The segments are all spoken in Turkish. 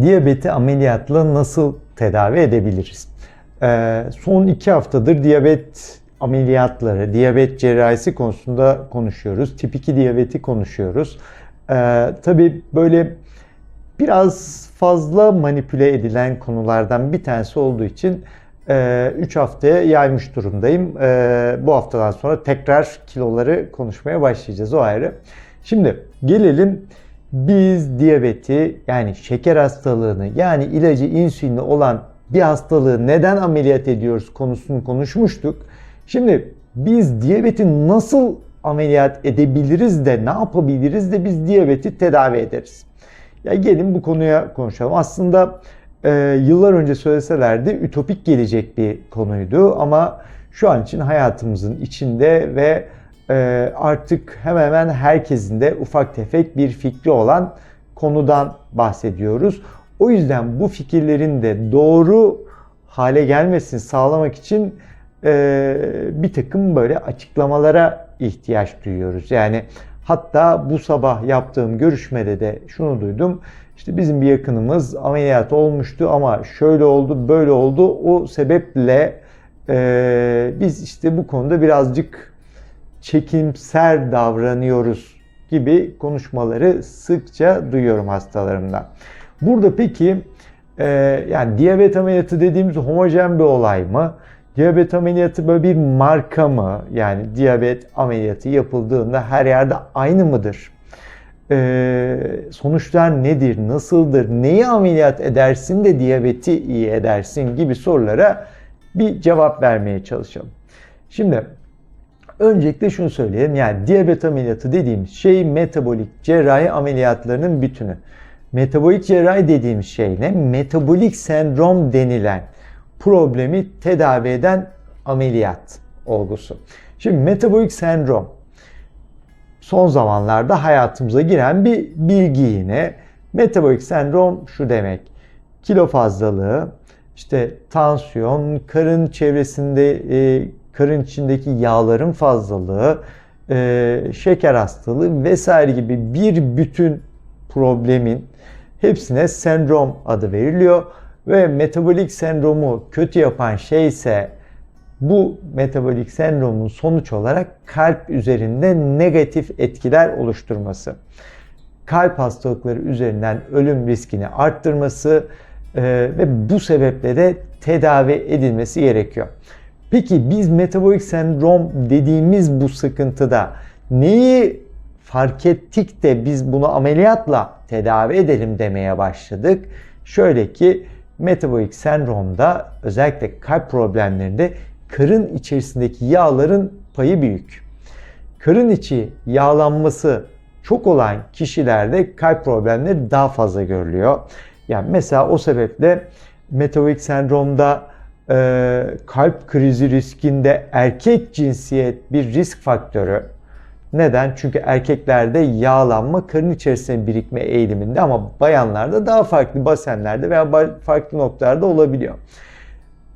Diyabeti ameliyatla nasıl tedavi edebiliriz? Ee, son iki haftadır diyabet ameliyatları, diyabet cerrahisi konusunda konuşuyoruz. Tip 2 diyabeti konuşuyoruz. Ee, tabii böyle biraz fazla manipüle edilen konulardan bir tanesi olduğu için 3 haftaya yaymış durumdayım. Ee, bu haftadan sonra tekrar kiloları konuşmaya başlayacağız o ayrı. Şimdi gelelim biz diyabeti yani şeker hastalığını yani ilacı insülinli olan bir hastalığı neden ameliyat ediyoruz konusunu konuşmuştuk. Şimdi biz diyabeti nasıl ameliyat edebiliriz de ne yapabiliriz de biz diyabeti tedavi ederiz. Ya gelin bu konuya konuşalım. Aslında e, yıllar önce söyleselerdi ütopik gelecek bir konuydu ama şu an için hayatımızın içinde ve artık hemen hemen herkesin de ufak tefek bir fikri olan konudan bahsediyoruz. O yüzden bu fikirlerin de doğru hale gelmesini sağlamak için e, bir takım böyle açıklamalara ihtiyaç duyuyoruz. Yani hatta bu sabah yaptığım görüşmede de şunu duydum. İşte bizim bir yakınımız ameliyat olmuştu ama şöyle oldu, böyle oldu. O sebeple e, biz işte bu konuda birazcık çekimser davranıyoruz gibi konuşmaları sıkça duyuyorum hastalarımdan. Burada peki e, yani diyabet ameliyatı dediğimiz homojen bir olay mı? Diyabet ameliyatı böyle bir marka mı? Yani diyabet ameliyatı yapıldığında her yerde aynı mıdır? Ee, sonuçlar nedir? Nasıldır? Neyi ameliyat edersin de diyabeti iyi edersin gibi sorulara bir cevap vermeye çalışalım. Şimdi öncelikle şunu söyleyelim. Yani diyabet ameliyatı dediğimiz şey metabolik cerrahi ameliyatlarının bütünü. Metabolik cerrahi dediğimiz şey ne? Metabolik sendrom denilen problemi tedavi eden ameliyat olgusu. Şimdi metabolik sendrom son zamanlarda hayatımıza giren bir bilgi yine. Metabolik sendrom şu demek. Kilo fazlalığı, işte tansiyon, karın çevresinde, e, karın içindeki yağların fazlalığı, e, şeker hastalığı vesaire gibi bir bütün problemin hepsine sendrom adı veriliyor ve metabolik sendromu kötü yapan şey ise bu metabolik sendromun sonuç olarak kalp üzerinde negatif etkiler oluşturması. Kalp hastalıkları üzerinden ölüm riskini arttırması e, ve bu sebeple de tedavi edilmesi gerekiyor. Peki biz metabolik sendrom dediğimiz bu sıkıntıda neyi fark ettik de biz bunu ameliyatla tedavi edelim demeye başladık? Şöyle ki metabolik sendromda özellikle kalp problemlerinde karın içerisindeki yağların payı büyük. Karın içi yağlanması çok olan kişilerde kalp problemleri daha fazla görülüyor. Yani mesela o sebeple metabolik sendromda e, kalp krizi riskinde erkek cinsiyet bir risk faktörü. Neden? Çünkü erkeklerde yağlanma karın içerisine birikme eğiliminde ama bayanlarda daha farklı basenlerde veya farklı noktalarda olabiliyor.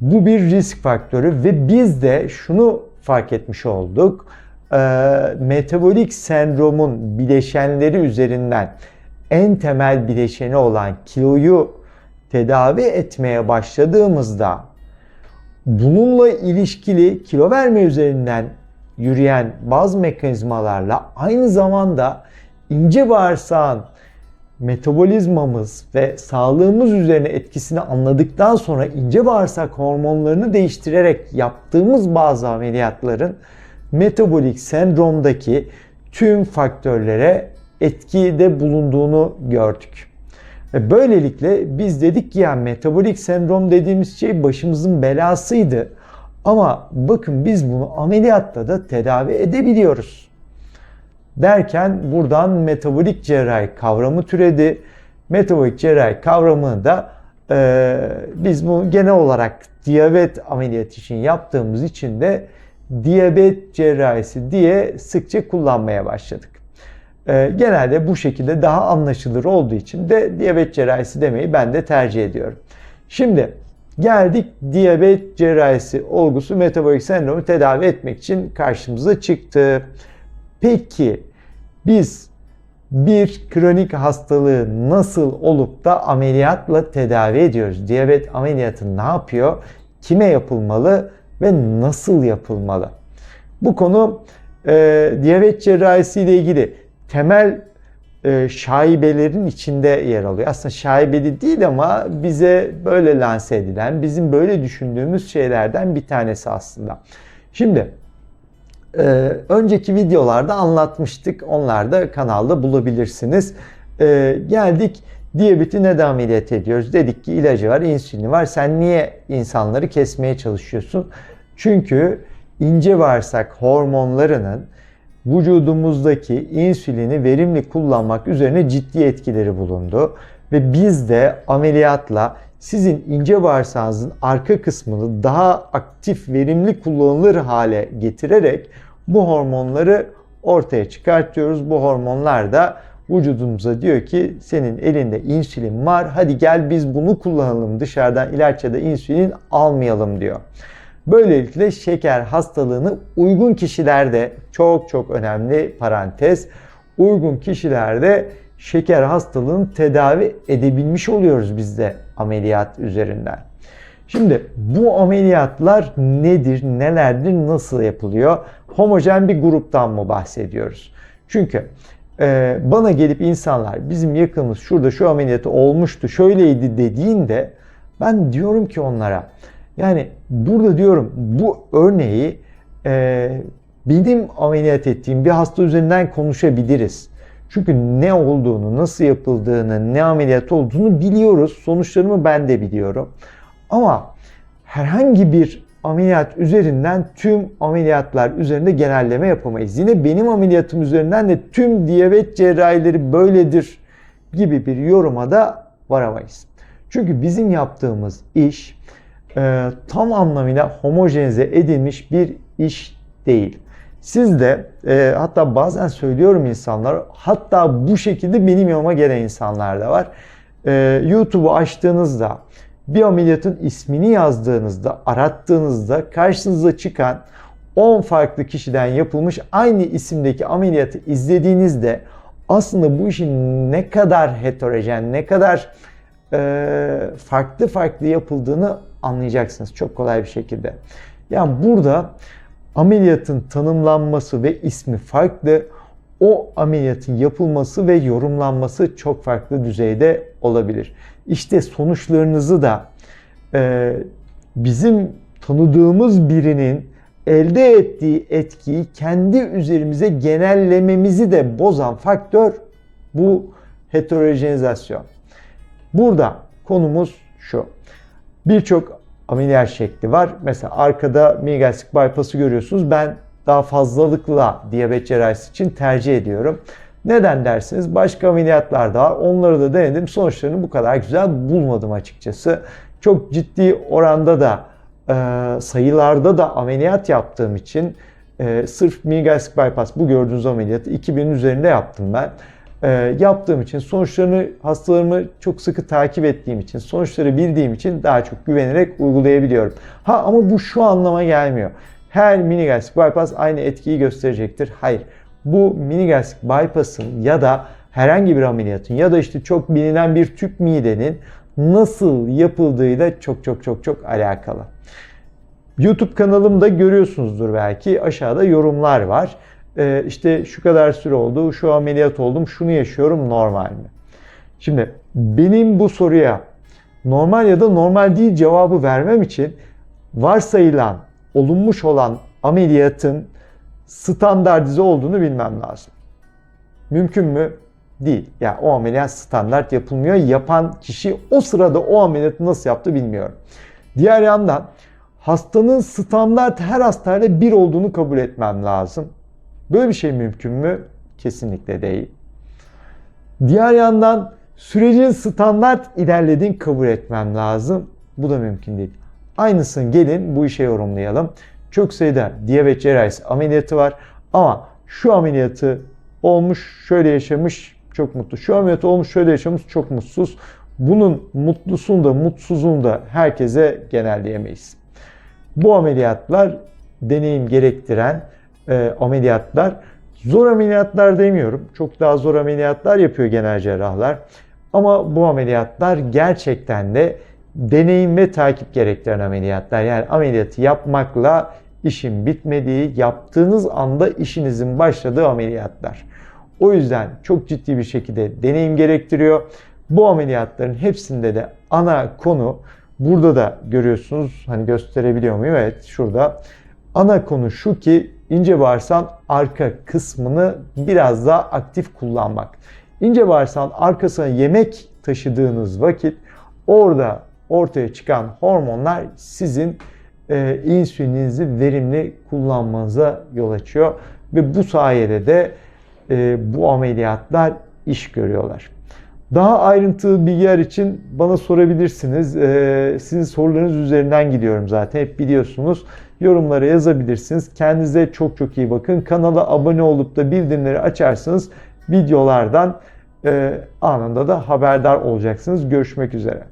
Bu bir risk faktörü ve biz de şunu fark etmiş olduk. E, metabolik sendromun bileşenleri üzerinden en temel bileşeni olan kiloyu tedavi etmeye başladığımızda bununla ilişkili kilo verme üzerinden yürüyen bazı mekanizmalarla aynı zamanda ince bağırsağın metabolizmamız ve sağlığımız üzerine etkisini anladıktan sonra ince bağırsak hormonlarını değiştirerek yaptığımız bazı ameliyatların metabolik sendromdaki tüm faktörlere etkide bulunduğunu gördük. Ve böylelikle biz dedik ki ya metabolik sendrom dediğimiz şey başımızın belasıydı. Ama bakın biz bunu ameliyatta da tedavi edebiliyoruz. Derken buradan metabolik cerrahi kavramı türedi. Metabolik cerrahi kavramını da e, biz bunu genel olarak diyabet ameliyatı için yaptığımız için de diyabet cerrahisi diye sıkça kullanmaya başladık. E, genelde bu şekilde daha anlaşılır olduğu için de diyabet cerrahisi demeyi ben de tercih ediyorum. Şimdi geldik diyabet cerrahisi olgusu metabolik sendromu tedavi etmek için karşımıza çıktı. Peki biz bir kronik hastalığı nasıl olup da ameliyatla tedavi ediyoruz? Diyabet ameliyatı ne yapıyor? Kime yapılmalı ve nasıl yapılmalı? Bu konu e, diyabet cerrahisi ile ilgili temel e, şaibelerin içinde yer alıyor. Aslında şaibeli değil ama bize böyle lanse edilen, bizim böyle düşündüğümüz şeylerden bir tanesi aslında. Şimdi e, önceki videolarda anlatmıştık. Onlar da kanalda bulabilirsiniz. E, geldik diyabeti neden ameliyat ediyoruz? Dedik ki ilacı var, insülini var. Sen niye insanları kesmeye çalışıyorsun? Çünkü ince bağırsak hormonlarının vücudumuzdaki insülini verimli kullanmak üzerine ciddi etkileri bulundu. Ve biz de ameliyatla sizin ince bağırsağınızın arka kısmını daha aktif, verimli kullanılır hale getirerek bu hormonları ortaya çıkartıyoruz. Bu hormonlar da vücudumuza diyor ki senin elinde insülin var hadi gel biz bunu kullanalım dışarıdan ilaç ya da insülin almayalım diyor. Böylelikle şeker hastalığını uygun kişilerde çok çok önemli parantez uygun kişilerde şeker hastalığını tedavi edebilmiş oluyoruz biz de ameliyat üzerinden. Şimdi bu ameliyatlar nedir, nelerdir, nasıl yapılıyor? Homojen bir gruptan mı bahsediyoruz? Çünkü e, bana gelip insanlar bizim yakınımız şurada şu ameliyatı olmuştu, şöyleydi dediğinde ben diyorum ki onlara yani burada diyorum bu örneği e, benim ameliyat ettiğim bir hasta üzerinden konuşabiliriz. Çünkü ne olduğunu, nasıl yapıldığını, ne ameliyat olduğunu biliyoruz. Sonuçlarımı ben de biliyorum. Ama herhangi bir ameliyat üzerinden tüm ameliyatlar üzerinde genelleme yapamayız. Yine benim ameliyatım üzerinden de tüm diyabet cerrahileri böyledir gibi bir yoruma da varamayız. Çünkü bizim yaptığımız iş e, tam anlamıyla homojenize edilmiş bir iş değil. Siz de e, hatta bazen söylüyorum insanlar hatta bu şekilde benim yanıma gelen insanlar da var. E, YouTube'u açtığınızda bir ameliyatın ismini yazdığınızda, arattığınızda karşınıza çıkan 10 farklı kişiden yapılmış aynı isimdeki ameliyatı izlediğinizde aslında bu işin ne kadar heterojen, ne kadar e, farklı farklı yapıldığını anlayacaksınız çok kolay bir şekilde. Yani burada ameliyatın tanımlanması ve ismi farklı, o ameliyatın yapılması ve yorumlanması çok farklı düzeyde olabilir. İşte sonuçlarınızı da e, bizim tanıdığımız birinin elde ettiği etkiyi kendi üzerimize genellememizi de bozan faktör bu heterojenizasyon. Burada konumuz şu. Birçok ameliyat şekli var. Mesela arkada migastrik bypass'ı görüyorsunuz. Ben daha fazlalıkla diyabet cerrahisi için tercih ediyorum. Neden dersiniz? Başka ameliyatlar da var. Onları da denedim. Sonuçlarını bu kadar güzel bulmadım açıkçası. Çok ciddi oranda da e, sayılarda da ameliyat yaptığım için e, sırf migastrik bypass bu gördüğünüz ameliyatı 2000'in üzerinde yaptım ben e, yaptığım için, sonuçlarını, hastalarımı çok sıkı takip ettiğim için, sonuçları bildiğim için daha çok güvenerek uygulayabiliyorum. Ha ama bu şu anlama gelmiyor. Her mini gastrik bypass aynı etkiyi gösterecektir. Hayır. Bu mini gastrik bypass'ın ya da herhangi bir ameliyatın ya da işte çok bilinen bir tüp midenin nasıl yapıldığıyla çok çok çok çok alakalı. YouTube kanalımda görüyorsunuzdur belki aşağıda yorumlar var e, işte şu kadar süre oldu, şu ameliyat oldum, şunu yaşıyorum normal mi? Şimdi benim bu soruya normal ya da normal değil cevabı vermem için varsayılan, olunmuş olan ameliyatın standartize olduğunu bilmem lazım. Mümkün mü? Değil. Ya yani o ameliyat standart yapılmıyor. Yapan kişi o sırada o ameliyatı nasıl yaptı bilmiyorum. Diğer yandan hastanın standart her hastayla bir olduğunu kabul etmem lazım. Böyle bir şey mümkün mü? Kesinlikle değil. Diğer yandan sürecin standart ilerlediğini kabul etmem lazım. Bu da mümkün değil. Aynısını gelin bu işe yorumlayalım. Çok sayıda diyabet cerrahisi ameliyatı var ama şu ameliyatı olmuş, şöyle yaşamış, çok mutlu. Şu ameliyatı olmuş, şöyle yaşamış, çok mutsuz. Bunun mutlusunu da mutsuzunu da herkese genelleyemeyiz. Bu ameliyatlar deneyim gerektiren e, ameliyatlar Zor ameliyatlar demiyorum. Çok daha zor ameliyatlar yapıyor genel cerrahlar. Ama bu ameliyatlar gerçekten de deneyim ve takip gerektiren ameliyatlar. Yani ameliyatı yapmakla işin bitmediği, yaptığınız anda işinizin başladığı ameliyatlar. O yüzden çok ciddi bir şekilde deneyim gerektiriyor. Bu ameliyatların hepsinde de ana konu burada da görüyorsunuz. Hani gösterebiliyor muyum? Evet şurada. Ana konu şu ki ince bağırsağın arka kısmını biraz daha aktif kullanmak. İnce bağırsağın arkasına yemek taşıdığınız vakit orada ortaya çıkan hormonlar sizin e, insülininizi verimli kullanmanıza yol açıyor ve bu sayede de e, bu ameliyatlar iş görüyorlar. Daha ayrıntılı bilgiler için bana sorabilirsiniz. E, sizin sorularınız üzerinden gidiyorum zaten. Hep biliyorsunuz. Yorumlara yazabilirsiniz. Kendinize çok çok iyi bakın. Kanala abone olup da bildirimleri açarsanız videolardan e, anında da haberdar olacaksınız. Görüşmek üzere.